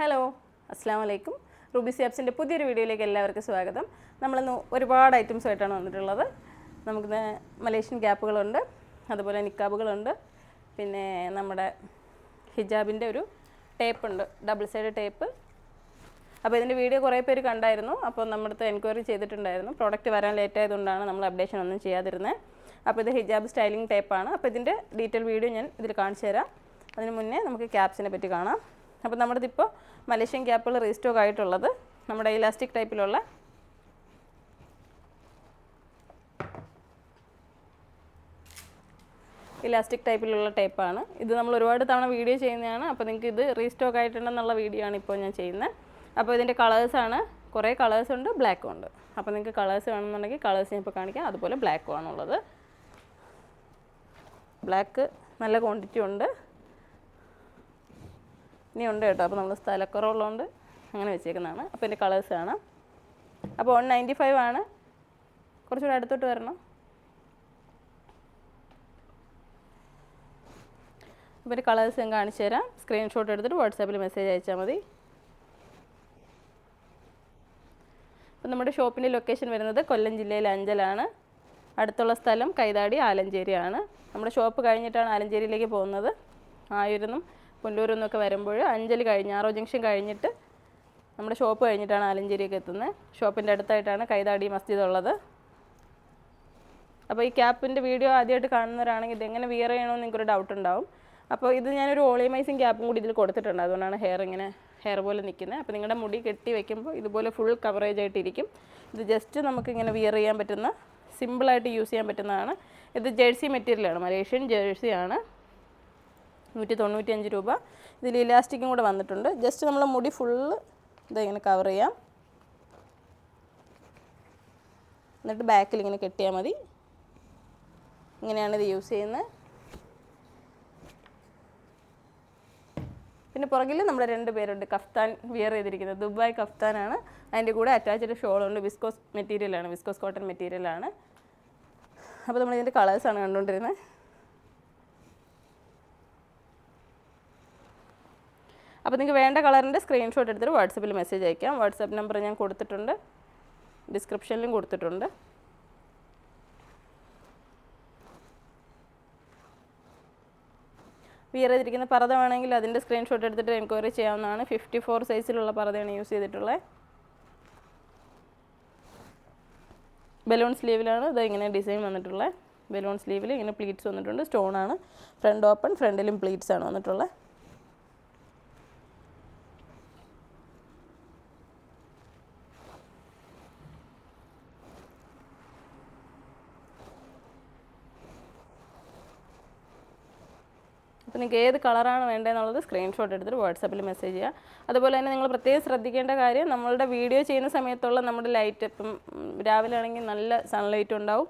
Hello അസ്സാം വലൈക്കും Ruby സിയാപ്സിന്റെ പുതിയൊരു വീഡിയോയിലേക്ക് എല്ലാവർക്കും സ്വാഗതം. നമ്മളിന്ന് ഒരുപാട് ഐറ്റംസ് ആയിട്ടാണ് വന്നിട്ടുള്ളത്. നമുക്ക് മലേഷ്യൻ ക്യാപ്പുകളുണ്ട്. അതുപോലെ നിക്കാബുകളുണ്ട്. പിന്നെ നമ്മുടെ ഹിജാബിന്റെ ഒരു ടേപ്പ് ഉണ്ട്. ഡബിൾ സൈഡ് ടേപ്പ് അപ്പോൾ ഇതിന്റെ വീഡിയോ കുറേ പേര് കണ്ടായിരുന്നു. അപ്പോൾ നമ്മുടെ എൻക്വയറി ചെയ്തിട്ടുണ്ടായിരുന്നു. പ്രോഡക്റ്റ് വരാൻ ലേറ്റ് ആയതുകൊണ്ടാണ് നമ്മൾ അപ്ഡേഷൻ ഒന്നും ചെയ്യാതിരുന്നത് അപ്പോൾ ഇത് ഹിജാബ് സ്റ്റൈലിംഗ് ടേപ്പാണ് അപ്പോൾ ഇതിന്റെ ഡീറ്റെയിൽ വീഡിയോ ഞാൻ ഇതിൽ കാണിച്ചു തരാം അതിന് മുന്നേ നമുക്ക് ക്യാപ്സിനെ പറ്റി കാണാം. അപ്പോൾ നമ്മുടെ ഇപ്പോൾ മലേഷ്യൻ ക്യാപ്പുകൾ റീസ്റ്റോക്ക് ആയിട്ടുള്ളത് നമ്മുടെ ഇലാസ്റ്റിക് ടൈപ്പിലുള്ള ഇലാസ്റ്റിക് ടൈപ്പിലുള്ള ടൈപ്പാണ്. ഇത് നമ്മൾ ഒരുപാട് തവണ വീഡിയോ ചെയ്യുന്നതാണ്. അപ്പോൾ നിങ്ങൾക്ക് ഇത് റീസ്റ്റോക്ക് ആയിട്ടുണ്ടെന്നുള്ള വീഡിയോ ആണ് ഇപ്പോൾ ഞാൻ ചെയ്യുന്നത്. അപ്പോൾ ഇതിന്റെ കളേഴ്സാണ് കുറേ കളേഴ്സ് ഉണ്ട് ബ്ലാക്കും ഉണ്ട്. അപ്പോൾ നിങ്ങൾക്ക് കളേഴ്സ് വേണമെന്നുണ്ടെങ്കിൽ കളേഴ്സ് ഞാൻ ഇപ്പോൾ കാണിക്കാം. അതുപോലെ ബ്ലാക്കും ആണുള്ളത്. ബ്ലാക്ക് നല്ല ക്വാണ്ടിറ്റി ഉണ്ട്. ഇനി ഉണ്ട് കേട്ടോ. അപ്പോൾ നമ്മൾ സ്ഥലക്കുറവുള്ളതുകൊണ്ട് അങ്ങനെ വെച്ചേക്കുന്നതാണ്. അപ്പോൾ ഇതിന്റെ കളേഴ്സ് കാണാം. അപ്പോൾ വൺ നയന്റി ഫൈവ് ആണ്. കുറച്ചുകൂടെ അടുത്തോട്ട് വരണം. അപ്പോൾ എന്റെ കളേഴ്സ് ഞാൻ കാണിച്ചു തരാം. സ്ക്രീൻഷോട്ട് എടുത്തിട്ട് വാട്സാപ്പിൽ മെസ്സേജ് അയച്ചാൽ മതി. അപ്പോൾ നമ്മുടെ ഷോപ്പിന്റെ ലൊക്കേഷൻ വരുന്നത് കൊല്ലം ജില്ലയിലെ അഞ്ചലാണ്. അടുത്തുള്ള സ്ഥലം കൈതാടി ആലഞ്ചേരിയാണ്. നമ്മുടെ ഷോപ്പ് കഴിഞ്ഞിട്ടാണ് ആലഞ്ചേരിയിലേക്ക് പോകുന്നത്. ആയൂരിന്നും പുല്ലൂരിൽ നിന്നൊക്കെ വരുമ്പോൾ അഞ്ചൽ കഴിഞ്ഞ് ആറോ ജംഗ്ഷൻ കഴിഞ്ഞിട്ട് നമ്മുടെ ഷോപ്പ് കഴിഞ്ഞിട്ടാണ് ആലഞ്ചേരിയൊക്കെ എത്തുന്നത്. ഷോപ്പിന്റെ അടുത്തായിട്ടാണ് കൈതാടി മസ്ജിദ് ഉള്ളത്. അപ്പോൾ ഈ ക്യാപ്പിന്റെ വീഡിയോ ആദ്യമായിട്ട് കാണുന്നവരാണെങ്കിൽ ഇതെങ്ങനെ വിയർ ചെയ്യണമെന്ന് നിങ്ങൾക്കൊരു ഡൗട്ട് ഉണ്ടാവും. അപ്പോൾ ഇത് ഞാനൊരു ഓളിയമൈസിങ് ക്യാപ്പും കൂടി ഇതിൽ കൊടുത്തിട്ടുണ്ട്. അതുകൊണ്ടാണ് ഹെയർ ഇങ്ങനെ ഹെയർ പോലെ നിൽക്കുന്നത്. അപ്പോൾ നിങ്ങളുടെ മുടി കെട്ടി വെക്കുമ്പോൾ ഇതുപോലെ ഫുൾ കവറേജ് ആയിട്ടിരിക്കും. ഇത് ജസ്റ്റ് നമുക്ക് ഇങ്ങനെ വിയർ ചെയ്യാൻ പറ്റുന്ന സിമ്പിളായിട്ട് യൂസ് ചെയ്യാൻ പറ്റുന്നതാണ്. ഇത് ജേഴ്സി മെറ്റീരിയലാണ് മലേഷ്യൻ ജേഴ്സിയാണ് നൂറ്റി തൊണ്ണൂറ്റിയഞ്ച് രൂപ. ഇതിൽ ഇലാസ്റ്റിക്കും കൂടെ വന്നിട്ടുണ്ട്. ജസ്റ്റ് നമ്മൾ മുടി ഫുള്ള് ഇതിങ്ങനെ കവർ ചെയ്യാം. എന്നിട്ട് ബാക്കിൽ ഇങ്ങനെ കെട്ടിയാൽ മതി. ഇങ്ങനെയാണ് ഇത് യൂസ് ചെയ്യുന്നത്. പിന്നെ പുറകിൽ നമ്മൾ രണ്ട് പേരുണ്ട്. കഫ്താൻ വിയർ ചെയ്തിരിക്കുന്നത്. ദുബായ് കഫ്താനാണ് അതിന്റെ കൂടെ അറ്റാച്ച്ഡ് ഷോളുണ്ട് വിസ്കോസ് മെറ്റീരിയലാണ് വിസ്കോസ് കോട്ടൺ മെറ്റീരിയലാണ് അപ്പോൾ നമ്മൾ ഇതിന്റെ കളേഴ്സാണ് കണ്ടുകൊണ്ടിരുന്നത്. അപ്പോൾ നിങ്ങൾക്ക് വേണ്ട കളറിന്റെ സ്ക്രീൻഷോട്ട് എടുത്തിട്ട് വാട്സപ്പിൽ മെസ്സേജ് അയക്കാം. വാട്സപ്പ് നമ്പർ ഞാൻ കൊടുത്തിട്ടുണ്ട്. ഡിസ്ക്രിപ്ഷനിലും കൊടുത്തിട്ടുണ്ട്. വിയർ ചെയ്തിരിക്കുന്ന പർദ്ദ വേണമെങ്കിൽ അതിന്റെ സ്ക്രീൻഷോട്ട് എടുത്തിട്ട് എൻക്വയറി ചെയ്യാവുന്നതാണ്. ഫിഫ്റ്റി ഫോർ സൈസിലുള്ള പർദ്ദയാണ് യൂസ് ചെയ്തിട്ടുള്ളത് ബലൂൺ സ്ലീവിലാണ് ഇത് ഇങ്ങനെ ഡിസൈൻ വന്നിട്ടുള്ളത് ബലൂൺ സ്ലീവിൽ ഇങ്ങനെ പ്ലീറ്റ്സ് വന്നിട്ടുണ്ട്. സ്റ്റോൺ ആണ്. ഫ്രണ്ട് ഓപ്പൺ ഫ്രണ്ടിലും പ്ലീറ്റ്സ് ആണ് വന്നിട്ടുള്ളത് അപ്പോൾ നിങ്ങൾക്ക് ഏത് കളറാണ് വേണ്ടതെന്നുള്ളത് സ്ക്രീൻഷോട്ട് എടുത്തിട്ട് വാട്സാപ്പിൽ മെസ്സേജ് ചെയ്യുക. അതുപോലെ തന്നെ നിങ്ങൾ പ്രത്യേകം ശ്രദ്ധിക്കേണ്ട കാര്യം നമ്മളുടെ വീഡിയോ ചെയ്യുന്ന സമയത്തുള്ള നമ്മുടെ ലൈറ്റ് ഇപ്പം രാവിലെ ആണെങ്കിൽ നല്ല സൺലൈറ്റ് ഉണ്ടാവും.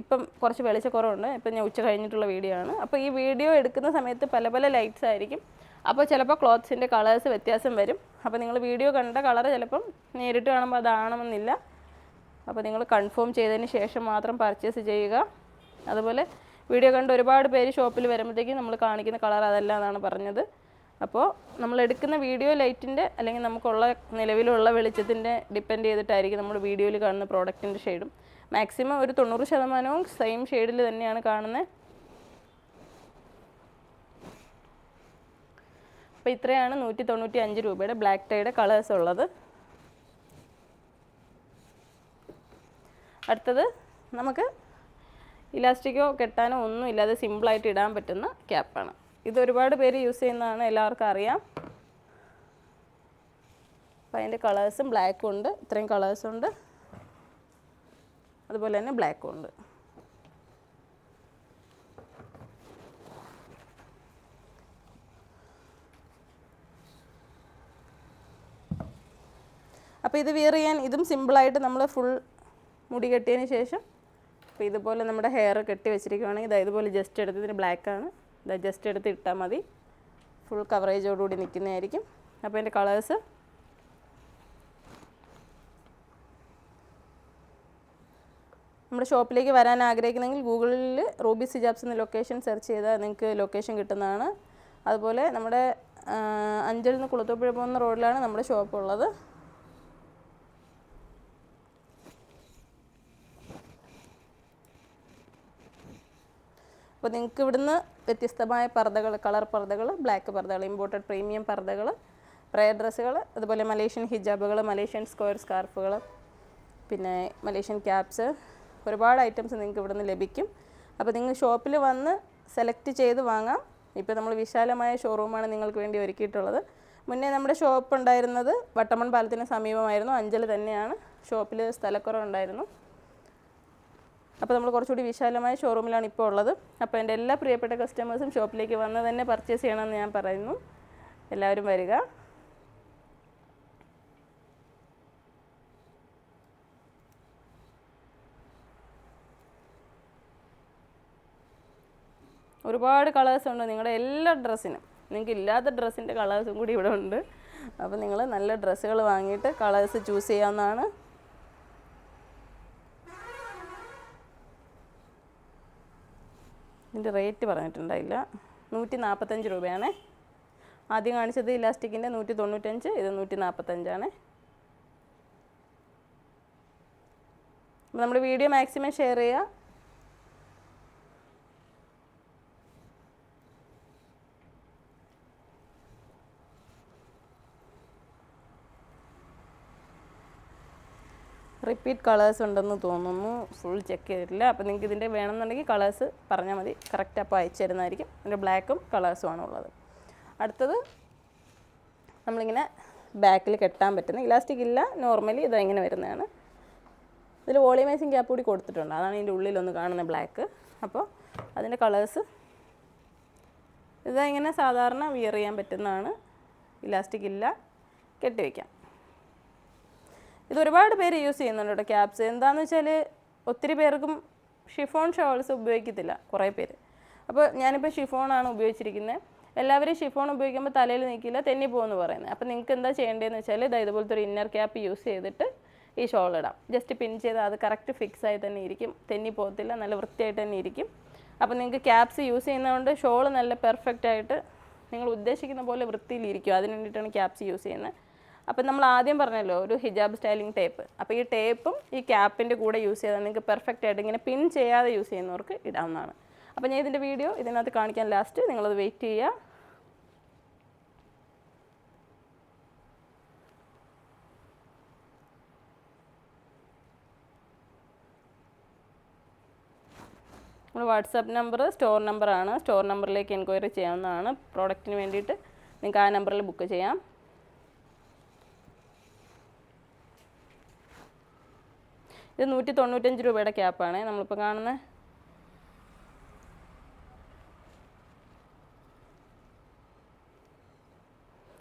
ഇപ്പം കുറച്ച് വെളിച്ചക്കുറവുണ്ട്. ഇപ്പം ഞാൻ ഉച്ച കഴിഞ്ഞിട്ടുള്ള വീഡിയോ ആണ്. അപ്പോൾ ഈ വീഡിയോ എടുക്കുന്ന സമയത്ത് പല പല ലൈറ്റ്സ് ആയിരിക്കും. അപ്പോൾ ചിലപ്പോൾ ക്ലോത്ത്സിന്റെ കളേഴ്സ് വ്യത്യാസം വരും. അപ്പോൾ നിങ്ങൾ വീഡിയോ കണ്ട കളർ ചിലപ്പം നേരിട്ട് കാണുമ്പോൾ അതാണമെന്നില്ല അപ്പോൾ നിങ്ങൾ കൺഫേം ചെയ്തതിന് ശേഷം മാത്രം പർച്ചേസ് ചെയ്യുക. അതുപോലെ വീഡിയോ കണ്ട് ഒരുപാട് പേര് ഷോപ്പിൽ വരുമ്പോഴത്തേക്കും നമ്മൾ കാണിക്കുന്ന കളർ അതല്ല എന്നാണ് പറഞ്ഞത്. അപ്പോൾ നമ്മൾ എടുക്കുന്ന വീഡിയോ ലൈറ്റിന്റെ അല്ലെങ്കിൽ നമുക്കുള്ള നിലവിലുള്ള വെളിച്ചത്തിന്റെ ഡിപ്പെൻഡ് ചെയ്തിട്ടായിരിക്കും നമ്മൾ വീഡിയോയിൽ കാണുന്ന പ്രോഡക്റ്റിന്റെ ഷെയ്ഡും. മാക്സിമം ഒരു തൊണ്ണൂറ് ശതമാനവും സെയിം ഷെയ്ഡിൽ തന്നെയാണ് കാണുന്നത്. അപ്പോൾ ഇത്രയാണ് നൂറ്റി തൊണ്ണൂറ്റി അഞ്ച് രൂപയുടെ ബ്ലാക്ക് ടൈയുടെ കളേഴ്സ് ഉള്ളത്. അടുത്തത് നമുക്ക് ഇലാസ്റ്റിക്കോ കെട്ടാനോ ഒന്നും ഇല്ലാതെ സിമ്പിളായിട്ട് ഇടാൻ പറ്റുന്ന ക്യാപ്പാണ് ഇത് ഒരുപാട് പേര് യൂസ് ചെയ്യുന്നതാണ് എല്ലാവർക്കും അറിയാം. അപ്പോൾ അതിന്റെ കളേഴ്സും ബ്ലാക്കും ഉണ്ട് ഇത്രയും കളേഴ്സും ഉണ്ട്. അതുപോലെ തന്നെ ബ്ലാക്കും ഉണ്ട്. അപ്പോൾ ഇത് വിയർ ചെയ്യാൻ ഇതും സിമ്പിളായിട്ട് നമ്മൾ ഫുൾ മുടി കെട്ടിയതിന് ശേഷം അപ്പോൾ ഇതുപോലെ നമ്മുടെ ഹെയർ കെട്ടി വെച്ചിരിക്കുകയാണെങ്കിൽ ഇതാ ഇതുപോലെ ജസ്റ്റ് എടുത്ത് ഇതിന് ആണ്. ഇതാ ജസ്റ്റ് എടുത്ത് ഇട്ടാൽ മതി. ഫുൾ കവറേജോടുകൂടി നിൽക്കുന്നതായിരിക്കും അപ്പോൾ എന്റെ കളേഴ്സ് നമ്മുടെ ഷോപ്പിലേക്ക് വരാൻ ആഗ്രഹിക്കുന്നെങ്കിൽ ഗൂഗിളിൽ റൂബി സിജാബ്സ് എന്ന ലൊക്കേഷൻ സെർച്ച് ചെയ്താൽ നിങ്ങൾക്ക് ലൊക്കേഷൻ കിട്ടുന്നതാണ്. അതുപോലെ നമ്മുടെ അഞ്ചൽ നിന്ന് കുളത്തൂപ്പുഴ പോകുന്ന റോഡിലാണ് നമ്മുടെ ഷോപ്പ് ഉള്ളത്. അപ്പോൾ നിങ്ങൾക്ക് ഇവിടുന്ന് വ്യത്യസ്തമായ പർദ്ദകൾ കളർ പർദ്ദകൾ ബ്ലാക്ക് പർദ്ദകൾ ഇമ്പോർട്ടഡ് പ്രീമിയം പർദ്ദകൾ പ്രയർ ഡ്രസ്സുകൾ അതുപോലെ മലേഷ്യൻ ഹിജാബുകൾ മലേഷ്യൻ സ്ക്വയർ സ്കാർഫുകൾ പിന്നെ മലേഷ്യൻ ക്യാപ്സ് ഒരുപാട് ഐറ്റംസ് നിങ്ങൾക്ക് ഇവിടുന്ന് ലഭിക്കും. അപ്പോൾ നിങ്ങൾ ഷോപ്പിൽ വന്ന് സെലക്ട് ചെയ്ത് വാങ്ങാം. ഇപ്പോൾ നമ്മൾ വിശാലമായ ഷോറൂമാണ് നിങ്ങൾക്ക് വേണ്ടി ഒരുക്കിയിട്ടുള്ളത്. മുന്നേ നമ്മുടെ ഷോപ്പ് ഉണ്ടായിരുന്നത് വട്ടമൺ പാലത്തിന് സമീപമായിരുന്നു. അഞ്ചൽ തന്നെയാണ്. ഷോപ്പിൽ സ്ഥലക്കുറവുണ്ടായിരുന്നു. അപ്പോൾ നമ്മൾ കുറച്ചുകൂടി വിശാലമായ ഷോറൂമിലാണ് ഇപ്പോൾ ഉള്ളത്. അപ്പോൾ എന്റെ എല്ലാ പ്രിയപ്പെട്ട കസ്റ്റമേഴ്സും ഷോപ്പിലേക്ക് വന്ന് തന്നെ പർച്ചേസ് ചെയ്യണമെന്ന് ഞാൻ പറയുന്നു. എല്ലാവരും വരിക. ഒരുപാട് കളേഴ്സ് ഉണ്ട് നിങ്ങളുടെ എല്ലാ ഡ്രസ്സിനും നിങ്ങൾക്ക് ഇല്ലാത്ത ഡ്രസ്സിന്റെ കളേഴ്സും കൂടി ഇവിടെ ഉണ്ട്. അപ്പോൾ നിങ്ങൾ നല്ല ഡ്രസ്സുകൾ വാങ്ങിയിട്ട് കളേഴ്സ് ചൂസ് ചെയ്യാവുന്നതാണ്. ഇതിന്റെ റേറ്റ് പറഞ്ഞിട്ടുണ്ടായില്ല. നൂറ്റി നാൽപ്പത്തഞ്ച് രൂപയാണ്. ആദ്യം കാണിച്ചത് ഇലാസ്റ്റിക്കിന്റെ നൂറ്റി തൊണ്ണൂറ്റഞ്ച് ഇത് നൂറ്റി നാൽപ്പത്തഞ്ചാണ് നമ്മുടെ വീഡിയോ മാക്സിമം ഷെയർ ചെയ്യുക. റിപ്പീറ്റ് കളേഴ്സ് ഉണ്ടെന്ന് തോന്നുന്നു. ഫുൾ ചെക്ക് ചെയ്തിട്ടില്ല. അപ്പോൾ നിങ്ങൾക്ക് ഇതിന്റെ വേണമെന്നുണ്ടെങ്കിൽ കളേഴ്സ് പറഞ്ഞാൽ മതി. കറക്റ്റ് അപ്പോൾ അയച്ചു തരുന്നതായിരിക്കും. അതിന്റെ ബ്ലാക്കും കളേഴ്സുമാണ് ഉള്ളത് അടുത്തത് നമ്മളിങ്ങനെ ബാക്കിൽ കെട്ടാൻ പറ്റുന്ന ഇലാസ്റ്റിക് ഇല്ല. നോർമലി ഇത് ഇങ്ങനെ വരുന്നതാണ്. ഇതിൽ വോളിയമൈസിങ് ക്യാപ്പ് കൂടി കൊടുത്തിട്ടുണ്ട്. അതാണ് ഇതിന്റെ ഉള്ളിലൊന്ന് കാണുന്ന ബ്ലാക്ക് അപ്പോൾ അതിന്റെ കളേഴ്സ് ഇങ്ങനെ സാധാരണ വിയർ ചെയ്യാൻ പറ്റുന്നതാണ്. ഇലാസ്റ്റിക് ഇല്ല. കെട്ടിവെക്കാം ഇത് ഒരുപാട് പേര് യൂസ് ചെയ്യുന്നുണ്ട് കേട്ടോ ക്യാപ്സ് എന്താണെന്ന് വെച്ചാൽ ഒത്തിരി പേർക്കും ഷിഫോൺ ഷോൾസ് ഉപയോഗിക്കത്തില്ല കുറേ പേര്. അപ്പോൾ ഞാനിപ്പോൾ ഷിഫോണാണ് ഉപയോഗിച്ചിരിക്കുന്നത് എല്ലാവരും ഷിഫോൺ ഉപയോഗിക്കുമ്പോൾ തലയിൽ നിൽക്കില്ല തെന്നി പോകുമെന്ന് പറയുന്നത് അപ്പോൾ നിങ്ങൾക്ക് എന്താ ചെയ്യേണ്ടതെന്ന് വെച്ചാൽ ഇതാ ഇതുപോലത്തെ ഒരു ഇന്നർ ക്യാപ്പ് യൂസ് ചെയ്തിട്ട് ഈ ഷോൾ ഇടാം. ജസ്റ്റ് പിൻ ചെയ്ത് അത് കറക്റ്റ് ഫിക്സ് ആയി തന്നെ ഇരിക്കും. തെന്നി പോകത്തില്ല നല്ല വൃത്തിയായിട്ട് തന്നെ ഇരിക്കും. അപ്പോൾ നിങ്ങൾക്ക് ക്യാപ്സ് യൂസ് ചെയ്യുന്നതുകൊണ്ട് ഷോൾ നല്ല പെർഫെക്റ്റ് ആയിട്ട് നിങ്ങൾ ഉദ്ദേശിക്കുന്ന പോലെ വൃത്തിയിലിരിക്കും അതിന് വേണ്ടിയിട്ടാണ് ക്യാപ്സ് യൂസ് ചെയ്യുന്നത് അപ്പം നമ്മൾ ആദ്യം പറഞ്ഞല്ലോ ഒരു ഹിജാബ് സ്റ്റൈലിംഗ് ടേപ്പ്. അപ്പോൾ ഈ ടേപ്പും ഈ ക്യാപ്പിന്റെ കൂടെ യൂസ് ചെയ്താൽ നിങ്ങൾക്ക് പെർഫെക്റ്റ് ആയിട്ട് ഇങ്ങനെ പിൻ ചെയ്യാതെ യൂസ് ചെയ്യുന്നവർക്ക് ഇടാവുന്നതാണ്. അപ്പോൾ ഞാൻ ഇതിന്റെ വീഡിയോ ഇതിനകത്ത് കാണിക്കാൻ ലാസ്റ്റ് നിങ്ങളത് വെയിറ്റ് ചെയ്യുക. നമ്മൾ വാട്സാപ്പ് നമ്പർ സ്റ്റോർ നമ്പറാണ് സ്റ്റോർ നമ്പറിലേക്ക് എൻക്വയറി ചെയ്യാവുന്നതാണ്. പ്രോഡക്റ്റിന് വേണ്ടിയിട്ട് നിങ്ങൾക്ക് ആ നമ്പറിൽ ബുക്ക് ചെയ്യാം. ഇത് നൂറ്റി തൊണ്ണൂറ്റഞ്ച് രൂപയുടെ ക്യാപ്പാണ് നമ്മളിപ്പോൾ കാണുന്നത്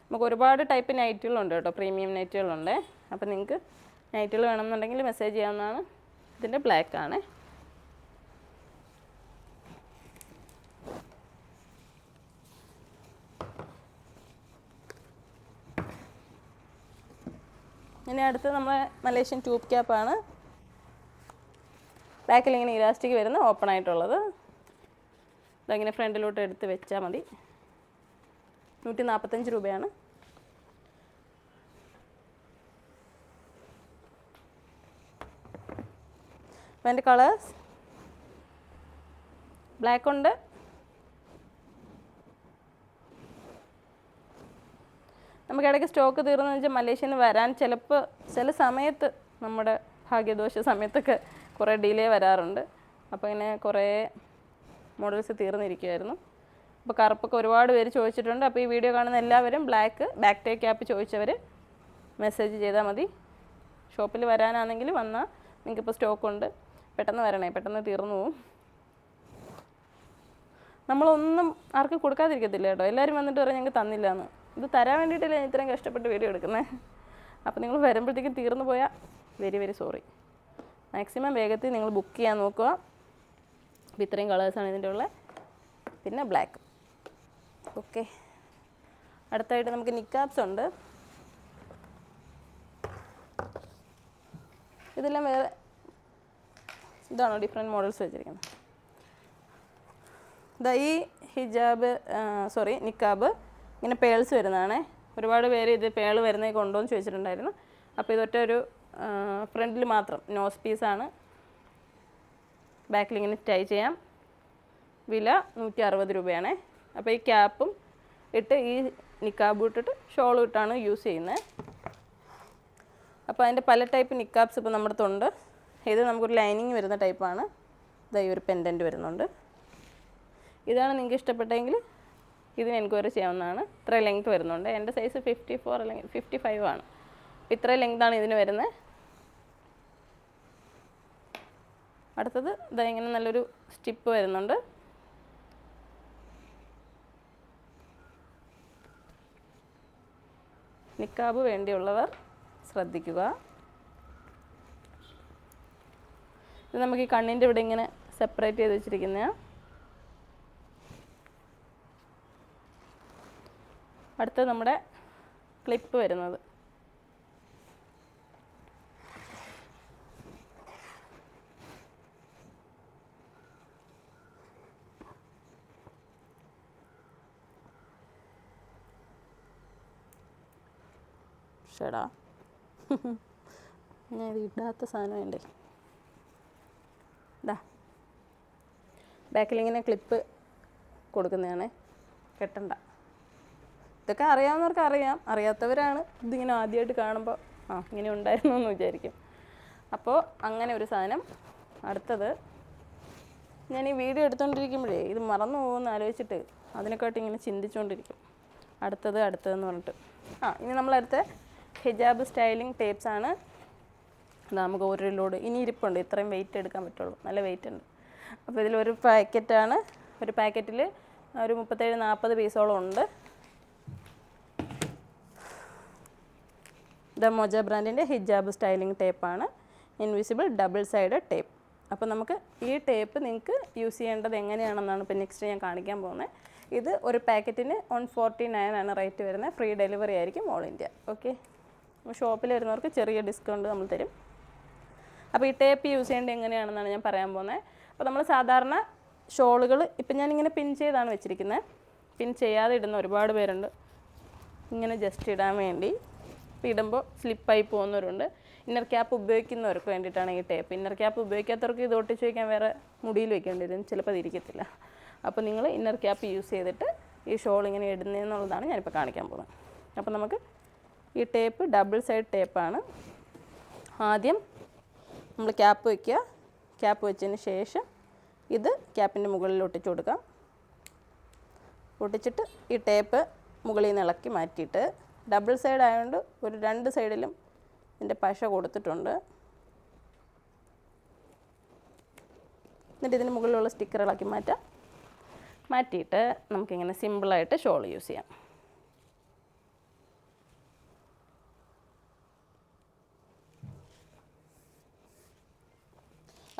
നമുക്ക് ഒരുപാട് ടൈപ്പ് നൈറ്റുകളുണ്ട് കേട്ടോ. പ്രീമിയം നൈറ്റുകളുണ്ട് അപ്പോൾ നിങ്ങൾക്ക് നൈറ്റുകൾ വേണമെന്നുണ്ടെങ്കിൽ മെസ്സേജ് ചെയ്യാവുന്നതാണ്. ഇതിന്റെ ബ്ലാക്ക് ആണ്. ഇനി അടുത്ത് നമ്മൾ മലേഷ്യൻ ട്യൂബ് ക്യാപ്പാണ് ബാക്കിൽ ഇങ്ങനെ ഇലാസ്റ്റിക് വരുന്ന ഓപ്പൺ ആയിട്ടുള്ളത്. ഇതങ്ങനെ ഫ്രണ്ടിലോട്ട് എടുത്ത് വെച്ചാൽ മതി. നൂറ്റി നാൽപ്പത്തഞ്ച് രൂപയാണ്. അപ്പം എന്റെ കളേഴ്സ് ബ്ലാക്ക് ഉണ്ട്. നമുക്ക് ഇടയ്ക്ക് സ്റ്റോക്ക് തീർന്നു വെച്ചാൽ മലേഷ്യയിൽ നിന്ന് വരാൻ ചിലപ്പോൾ ചില സമയത്ത് നമ്മുടെ ഭാഗ്യദോഷ സമയത്തൊക്കെ കുറേ ഡിലേ വരാറുണ്ട്. അപ്പോൾ ഇങ്ങനെ കുറേ മോഡൽസ് തീർന്നിരിക്കുമായിരുന്നു അപ്പോൾ കറുപ്പൊക്കെ ഒരുപാട് പേര് ചോദിച്ചിട്ടുണ്ട്. അപ്പോൾ ഈ വീഡിയോ കാണുന്ന എല്ലാവരും ബ്ലാക്ക് ബാക്ക് ടേ ക്യാപ്പ് ചോദിച്ചവർ മെസ്സേജ് ചെയ്താൽ മതി. ഷോപ്പിൽ വരാനാണെങ്കിൽ വന്നാൽ നിങ്ങൾക്കിപ്പോൾ സ്റ്റോക്ക് ഉണ്ട് പെട്ടെന്ന് വരണേ പെട്ടെന്ന് തീർന്നു പോവും. നമ്മളൊന്നും ആർക്കും കൊടുക്കാതിരിക്കത്തില്ല കേട്ടോ. എല്ലാവരും വന്നിട്ട് പറയും ഞങ്ങൾക്ക് തന്നില്ല എന്ന് ഇത് തരാൻ വേണ്ടിയിട്ടല്ലേ ഞാൻ ഇത്രയും കഷ്ടപ്പെട്ട് വീഡിയോ എടുക്കുന്നത് അപ്പോൾ നിങ്ങൾ വരുമ്പോഴത്തേക്കും തീർന്നു പോയാൽ വെരി വെരി സോറി മാക്സിമം വേഗത്തിൽ നിങ്ങൾ ബുക്ക് ചെയ്യാൻ നോക്കുക. അപ്പോൾ ഇത്രയും കളേഴ്സാണ് ഇതിന്റെ ഉള്ളത് പിന്നെ ബ്ലാക്ക്. ഓക്കെ. അടുത്തായിട്ട് നമുക്ക് നിക്കാബ്സ് ഉണ്ട്. ഇതെല്ലാം വേറെ ഇതാണോ ഡിഫറെന്റ് മോഡൽസ് വെച്ചിരിക്കുന്നത്? ഇതാ ഈ ഹിജാബ് സോറി നിക്കാബ് ഇങ്ങനെ പേൾസ് വരുന്നതാണേ. ഒരുപാട് പേര് ഇത് പേൾ വരുന്നത് കൊണ്ടോന്ന് ചോദിച്ചിട്ടുണ്ടായിരുന്നു. അപ്പോൾ ഇതൊറ്റ ഒരു ഫ്രണ്ടിൽ മാത്രം. നോസ് പീസാണ് ബാക്കിൽ ഇങ്ങനെ ടൈ ചെയ്യാം. വില നൂറ്റി അറുപത് രൂപയാണ്. അപ്പോൾ ഈ ക്യാപ്പും ഇട്ട് ഈ നിക്കാബും ഇട്ടിട്ട് ഷോളും ഇട്ടാണ് യൂസ് ചെയ്യുന്നത് അപ്പോൾ അതിന്റെ പല ടൈപ്പ് നിക്കാബ്സ് ഇപ്പോൾ നമ്മുടെ അടുത്തുണ്ട് ഇത് നമുക്കൊരു ലൈനിങ് വരുന്ന ടൈപ്പാണ്. ഇതായി ഒരു പെൻഡന്റ് വരുന്നുണ്ട്. ഇതാണ് നിങ്ങൾക്ക് ഇഷ്ടപ്പെട്ടെങ്കിൽ ഇതിന് എൻക്വയറി ചെയ്യാവുന്നതാണ്. ഇത്ര ലെങ്ത് വരുന്നുണ്ട്. എന്റെ സൈസ് ഫിഫ്റ്റി ഫോർ അല്ലെങ്കിൽ ഫിഫ്റ്റി ഫൈവ് ആണ് ഇത്ര ലെങ്താണ് ഇതിന് വരുന്നത് അടുത്തത് ഇതാ ഇങ്ങനെ നല്ലൊരു സ്റ്റിപ്പ് വരുന്നുണ്ട്. നിക്കാബ് വേണ്ടിയുള്ളവർ ശ്രദ്ധിക്കുക. ഇത് നമുക്ക് ഈ കണ്ണിന്റെ ഇവിടെ ഇങ്ങനെ സെപ്പറേറ്റ് ചെയ്ത് വെച്ചിരിക്കുന്ന അടുത്തത് നമ്മുടെ ക്ലിപ്പ് വരുന്നത്. ഷടാ ഞാൻ ഇത് ഇടാത്ത സാധനം എന്റെ. ഇതാ ബാക്കിലിങ്ങനെ ക്ലിപ്പ് കൊടുക്കുന്നതാണ്. കെട്ടണ്ട. ഇതൊക്കെ അറിയാവുന്നവർക്ക് അറിയാം. അറിയാത്തവരാണ് ഇതിങ്ങനെ ആദ്യമായിട്ട് കാണുമ്പോൾ ആ ഇങ്ങനെ ഉണ്ടായിരുന്നു എന്ന് വിചാരിക്കും. അപ്പോൾ അങ്ങനെ ഒരു സാധനം അടുത്തത്. ഞാൻ ഈ വീഡിയോ എടുത്തുകൊണ്ടിരിക്കുമ്പോഴേ ഇത് മറന്നു പോകുമെന്ന് ആലോചിച്ചിട്ട് അതിനെക്കാട്ടിങ്ങനെ ചിന്തിച്ചുകൊണ്ടിരിക്കും അടുത്തത് അടുത്തതെന്ന് പറഞ്ഞിട്ട്. ആ ഇനി നമ്മളടുത്ത ഹിജാബ് സ്റ്റൈലിംഗ് ടേപ്സ് ആണ്. നമുക്ക് ഒരു ലോഡ് ഇനി ഇരിപ്പുണ്ട്. ഇത്രയും വെയിറ്റ് എടുക്കാൻ പറ്റുള്ളൂ. നല്ല വെയിറ്റ് ഉണ്ട്. അപ്പോൾ ഇതിലൊരു പാക്കറ്റാണ് ഒരു പാക്കറ്റിൽ ഒരു മുപ്പത്തേഴ് നാൽപ്പത് പീസോളം ഉണ്ട്. ദ മൊജ ബ്രാൻഡിന്റെ ഹിജാബ് സ്റ്റൈലിംഗ് ടേപ്പാണ് ഇൻവിസിബിൾ ഡബിൾ സൈഡ് ടേപ്പ്. അപ്പോൾ നമുക്ക് ഈ ടേപ്പ് നിങ്ങൾക്ക് യൂസ് ചെയ്യേണ്ടത് എങ്ങനെയാണെന്നാണ് ഇപ്പോൾ നെക്സ്റ്റ് ഞാൻ കാണിക്കാൻ പോകുന്നത് ഇത് ഒരു പാക്കറ്റിന് വൺ ഫോർട്ടി നയൻ ആണ് റേറ്റ് വരുന്നത്. ഫ്രീ ഡെലിവറി ആയിരിക്കും ഓൾ ഇന്ത്യ ഓക്കെ അപ്പോൾ ഷോപ്പിൽ വരുന്നവർക്ക് ചെറിയ ഡിസ്കൗണ്ട് നമ്മൾ തരും. അപ്പോൾ ഈ ടേപ്പ് യൂസ് ചെയ്യേണ്ടത് എങ്ങനെയാണെന്നാണ് ഞാൻ പറയാൻ പോകുന്നത്. അപ്പോൾ നമ്മൾ സാധാരണ ഷോളുകൾ ഇപ്പം ഞാനിങ്ങനെ പിൻ ചെയ്താണ് വെച്ചിരിക്കുന്നത്. പിൻ ചെയ്യാതെ ഇടുന്ന ഒരുപാട് പേരുണ്ട്. ഇങ്ങനെ ജസ്റ്റ് ഇടാൻ വേണ്ടി. ഇടുമ്പോൾ സ്ലിപ്പായി പോകുന്നവരുണ്ട്. ഇന്നർ ക്യാപ്പ് ഉപയോഗിക്കുന്നവർക്ക് വേണ്ടിയിട്ടാണ് ഈ ടേപ്പ്. ഇന്നർ ക്യാപ്പ് ഉപയോഗിക്കാത്തവർക്ക് ഇത് ഒട്ടിച്ച് വയ്ക്കാൻ വേറെ മുടിയിൽ വെക്കേണ്ടി വരും. ചിലപ്പോൾ ഇരിക്കത്തില്ല. അപ്പോൾ നിങ്ങൾ ഇന്നർ ക്യാപ്പ് യൂസ് ചെയ്തിട്ട് ഈ ഷോൾ ഇങ്ങനെ ഇടുന്നതെന്നുള്ളതാണ് ഞാനിപ്പോൾ കാണിക്കാൻ പോകുന്നത്. അപ്പോൾ നമുക്ക് ഈ ടേപ്പ് ഡബിൾ സൈഡ് ടേപ്പാണ് ആദ്യം നമ്മൾ ക്യാപ്പ് വയ്ക്കുക ക്യാപ്പ് വെച്ചതിന് ശേഷം ഇത് ക്യാപ്പിന്റെ മുകളിൽ ഒട്ടിച്ചു കൊടുക്കാം. ഒട്ടിച്ചിട്ട് ഈ ടേപ്പ് മുകളിൽ നിന്ന് ഇളക്കി മാറ്റിയിട്ട് ഡബിൾ സൈഡ് ആയതുകൊണ്ട് ഒരു രണ്ട് സൈഡിലും ഇതിന്റെ പശ കൊടുത്തിട്ടുണ്ട്. എന്നിട്ട് ഇതിന് മുകളിലുള്ള സ്റ്റിക്കർ ഇളക്കി മാറ്റാം. മാറ്റിയിട്ട് നമുക്കിങ്ങനെ സിമ്പിളായിട്ട് ഷോൾ യൂസ് ചെയ്യാം.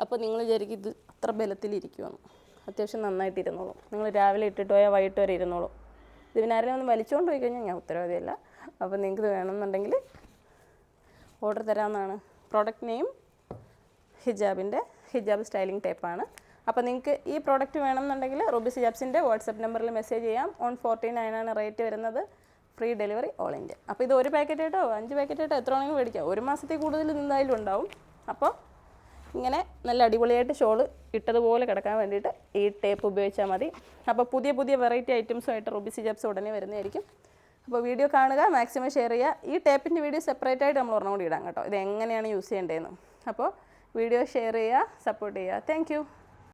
അപ്പോൾ നിങ്ങൾ വിചാരിക്കും ഇത് അത്ര ബലത്തിലിരിക്കുമെന്ന് അത്യാവശ്യം നന്നായിട്ട് ഇരുന്നോളും നിങ്ങൾ രാവിലെ ഇട്ടിട്ട് പോയാൽ വൈകിട്ട് വരെ ഇരുന്നോളും. ഇത് പിന്നെ ആരെങ്കിലും ഒന്ന് വലിച്ചുകൊണ്ട് പോയി കഴിഞ്ഞാൽ ഞാൻ ഉത്തരവാദിയല്ല. അപ്പോൾ നിങ്ങൾക്ക് വേണമെന്നുണ്ടെങ്കിൽ ഓർഡർ തരാമെന്നാണ്. പ്രോഡക്റ്റ് നെയിം ഹിജാബിന്റെ ഹിജാബ് സ്റ്റൈലിംഗ് ടേപ്പാണ് അപ്പോൾ നിങ്ങൾക്ക് ഈ പ്രോഡക്റ്റ് വേണമെന്നുണ്ടെങ്കിൽ റൂബിസ് ഹിജാബ്സിന്റെ വാട്സപ്പ് നമ്പറിൽ മെസ്സേജ് ചെയ്യാം. ഓൺ ഫോർട്ടി നയനാണ് റേറ്റ് വരുന്നത്. ഫ്രീ ഡെലിവറി ഓൾ ഇന്ത്യ അപ്പോൾ ഇത് ഒരു പാക്കറ്റ് ആയിട്ടോ അഞ്ച് പാക്കറ്റ് ആയിട്ടോ എത്ര വേണമെങ്കിലും മേടിക്കാം. ഒരു മാസത്തിൽ കൂടുതൽ നിന്നായാലും ഉണ്ടാവും. അപ്പോൾ ഇങ്ങനെ നല്ല അടിപൊളിയായിട്ട് ഷോൾ ഇട്ടതുപോലെ കിടക്കാൻ വേണ്ടിയിട്ട് ഈ ടേപ്പ് ഉപയോഗിച്ചാൽ മതി. അപ്പോൾ പുതിയ പുതിയ വെറൈറ്റി ഐറ്റംസുമായിട്ട് റുബി ഹിജാബ്സ് ഉടനെ വരുന്നതായിരിക്കും. അപ്പോൾ വീഡിയോ കാണുക മാക്സിമം ഷെയർ ചെയ്യുക. ഈ ടേപ്പിന്റെ വീഡിയോ സെപ്പറേറ്റ് ആയിട്ട് നമ്മൾ ഒരെണ്ണം കൂടി ഇടാം കേട്ടോ. ഇത് എങ്ങനെയാണ് യൂസ് ചെയ്യേണ്ടതെന്ന്. അപ്പോൾ വീഡിയോ ഷെയർ ചെയ്യുക സപ്പോർട്ട് ചെയ്യുക. താങ്ക്